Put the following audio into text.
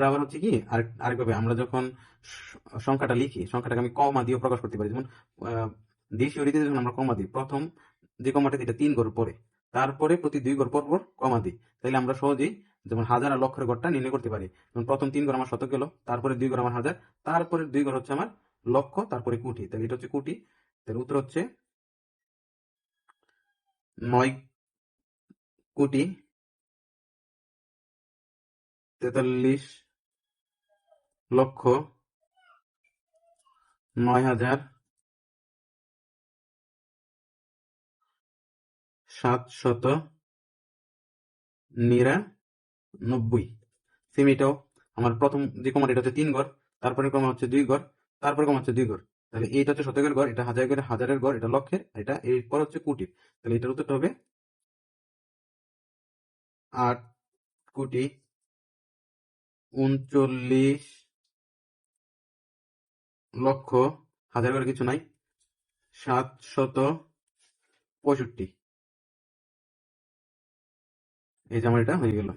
আমরা আবার হচ্ছে কি, আর, আরেকভাবে আমরা যখন সংখ্যাটা লিখি, সংখ্যাটাকে আমি কমা দিয়েও প্রকাশ করতে পারি। যেমন দেশীয় রীতিতে যখন আমরা কমা দিই, প্রথম যে কমাটা এটা তিন ঘর পরে। তারপরে প্রতি দুই ঘর পর পর কমা দিই। তাহলে আমরা সহজেই যেমন হাজার আর লক্ষের ঘরটা নির্ণয় করতে পারি। যেমন প্রথম তিন ঘর আমার শতক গেল, তারপরে দুই ঘর আমার হাজার, তারপরে দুই ঘর হচ্ছে আমার লক্ষ, তারপরে কোটি। তাহলে এটা হচ্ছে কোটি। তাহলে উত্তর হচ্ছে নয় কোটি তেতাল্লিশ লক্ষ নয় হাজার সাতশত নিরানব্বই। সেম এটাও। আমার প্রথম যে কমাটা এটা হচ্ছে তিন ঘর তারপরে কমা হচ্ছে দুই ঘর তারপরে কমা হচ্ছে দুই ঘর তাহলে এইটা হচ্ছে শতকের ঘর এটা হাজারের হাজারের ঘর এটা লক্ষের এটা এরপর হচ্ছে কোটির। তাহলে এটার উত্তরটা হবে আট কোটি উনচল্লিশ লক্ষ হাজার করে কিছু নাই সাতশত পঁয়ষট্টি। এই যে আমার এটা হয়ে গেল।